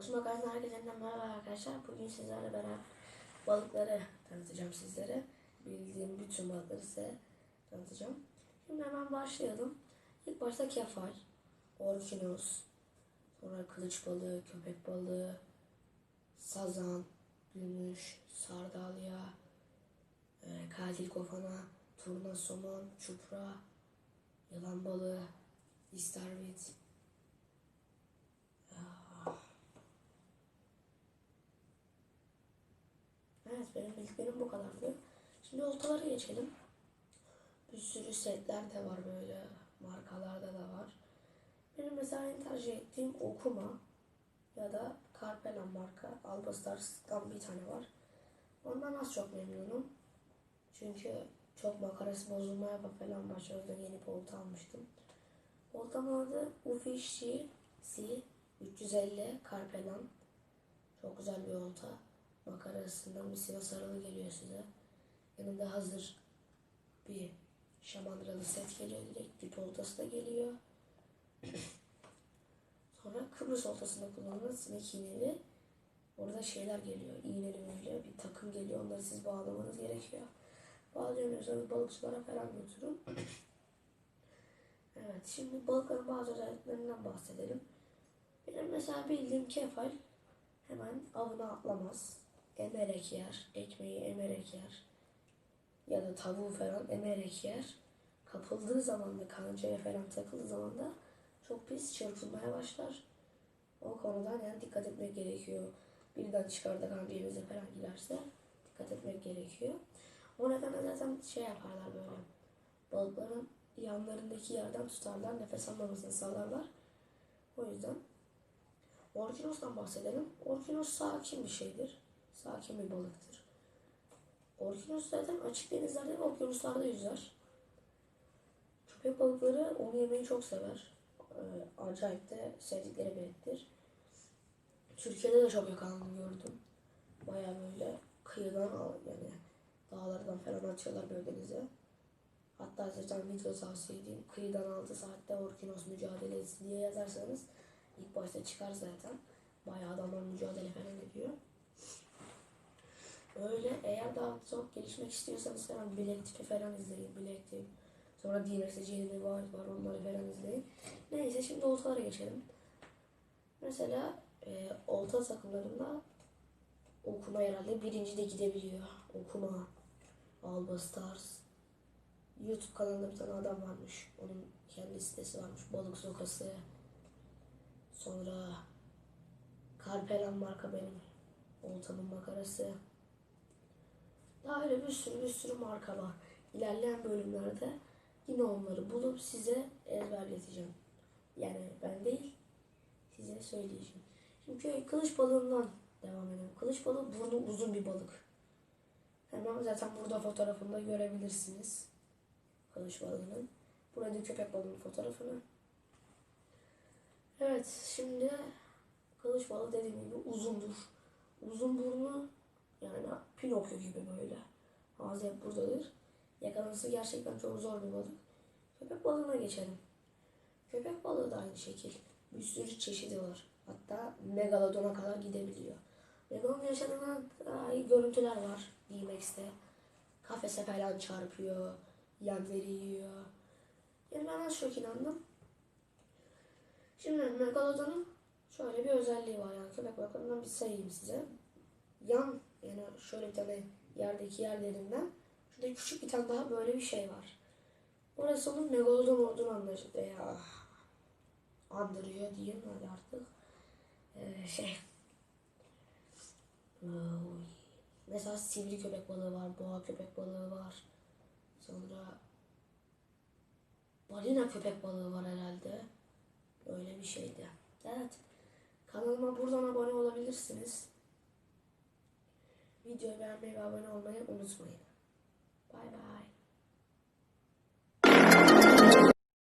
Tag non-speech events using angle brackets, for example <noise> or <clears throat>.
Balıkçı Magazin'den herkese merhaba arkadaşlar. Bugün sizlerle beraber balıkları tanıtacağım sizlere. Bildiğim bütün balıkları size tanıtacağım. Şimdi hemen başlayalım. İlk başta kefal, orkinos, sonra kılıç balığı, köpek balığı, sazan, gümüş, sardalya, e, katil kofana, turna somon, çupra, yılan balığı, istavrit, Evet benim bildiklerim bu kadardı. Şimdi oltalara geçelim. Bir sürü setler de var böyle. Markalarda da var. Benim mesela en tercih ettiğim Okuma ya da Carpelon marka. Albastars'tan bir tane var. Ondan az çok memnunum. Çünkü çok makarası bozulmaya falan başladı. Yeni bir olta almıştım. Oltamın adı Ufishii C 350 Carpelon. Çok güzel bir olta makarasından bir siva sarılı geliyor size. Yanında hazır bir şamandıralı set geliyor direkt. Dip oltası da geliyor. <clears throat> Sonra Kıbrıs oltasında kullanılan sinek iğneli. Orada şeyler geliyor. İğneli böyle bir takım geliyor. Onları siz bağlamanız gerekiyor. Bağlayamıyorsanız balıkçılara falan götürün. <clears throat> evet şimdi balıkların bazı özelliklerinden bahsedelim. Benim mesela bildiğim kefal hemen avına atlamaz emerek yer, ekmeği emerek yer ya da tavuğu falan emerek yer. Kapıldığı zaman da kancaya falan takıldığı zaman da çok pis çırpınmaya başlar. O konudan yani dikkat etmek gerekiyor. Birden çıkar da kancayımıza falan girerse dikkat etmek gerekiyor. O nedenle zaten şey yaparlar böyle. Balıkların yanlarındaki yerden tutarlar. Nefes almamasını sağlarlar. O yüzden Orkinos'tan bahsedelim. Orkinos sakin bir şeydir sakin bir balıktır. Orkinos zaten açık denizlerde ve okyanuslarda yüzer. Köpek balıkları onu yemeyi çok sever. Ee, acayip de sevdikleri bir ettir. Türkiye'de de çok yakalandığını gördüm. Baya böyle kıyıdan yani dağlardan falan atıyorlar böyle denize. Hatta zaten video tavsiye edeyim. Kıyıdan 6 saatte Orkinos mücadelesi diye yazarsanız ilk başta çıkar zaten. Bayağı adamlar mücadele falan ediyor. Öyle eğer daha çok gelişmek istiyorsanız falan bilek tipi falan izleyin. Bilek tip. Sonra DMS'de var, var onları falan izleyin. Neyse şimdi oltalara geçelim. Mesela e, olta takımlarında okuma herhalde birinci de gidebiliyor. Okuma, Alba Stars. YouTube kanalında bir tane adam varmış. Onun kendi sitesi varmış. Balık Sokası. Sonra Karpelan marka benim. Oltamın makarası. Bir sürü bir sürü marka var. İlerleyen bölümlerde yine onları bulup size ezberleteceğim. Yani ben değil, size söyleyeceğim. Şimdi kılıç balığından devam edelim. Kılıç balığı burnu uzun bir balık. Hemen zaten burada fotoğrafında görebilirsiniz. Kılıç balığının. Burada köpek balığının fotoğrafını. Evet, şimdi kılıç balığı dediğim gibi uzundur. Uzun burnu yani Pinokyo gibi böyle. Ağzı hep buradadır. Yakalanması gerçekten çok zor bir balık. Köpek balığına geçelim. Köpek balığı da aynı şekil. Bir sürü çeşidi var. Hatta megalodona kadar gidebiliyor. Megalodon yaşadığına dair görüntüler var DMX'te. Kafese falan çarpıyor. Yemleri yiyor. Yani ben az çok inandım. Şimdi megalodonun şöyle bir özelliği var yani köpek balıklarından bir sayayım size. Yan yani şöyle bir tane yerdeki yerlerinden şurada küçük bir tane daha böyle bir şey var. Orası onun megalodon olduğunu anlaşıldı ya. Andırıyor diyeyim hadi artık. Ee, şey. Mesela sivri köpek balığı var, boğa köpek balığı var. Sonra balina köpek balığı var herhalde. Öyle bir şeydi. Evet. Kanalıma buradan abone olabilirsiniz. Videoyu beğenmeyi ve abone olmayı unutmayın. Bay bay.